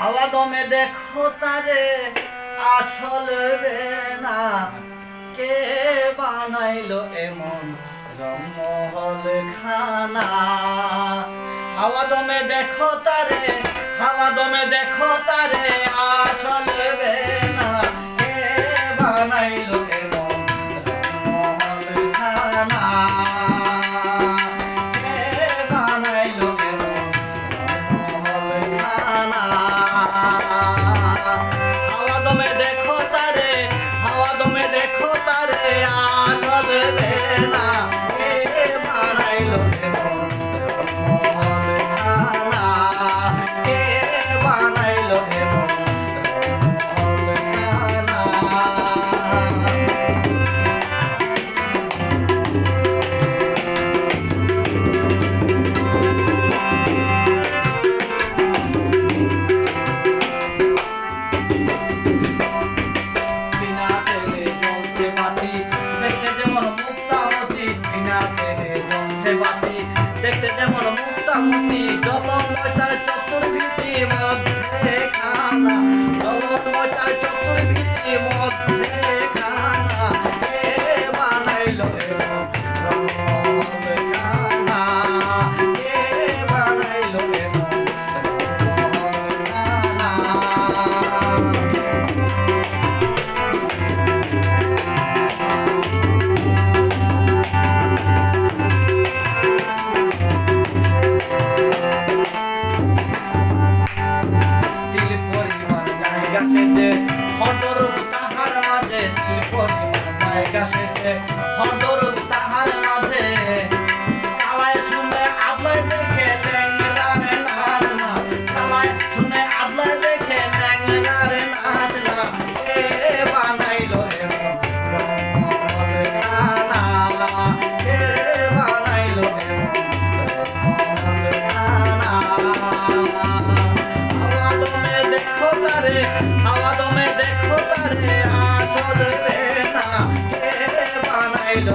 হাওয়া দমে দেখো তারে, আসল না কে বানাইলো এমন রমহল খানা? হাওয়া দমে দেখো তারে হাওয়া দমে দেখো তারে, আসল and I. দেখতে যেমন মুক্তা মুক্তি জলময় তার চতুর্ভীতি মধ্যে খানা। জলময় তার চতুর্ভীতি মধ্যে সেজে হটর তাহার মাঝে ত্রিপদ জায়গা সেজে হটর তারে হাওয়া দমে দেখো তারে আসলে না কে বানাইলো?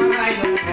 বাংলায়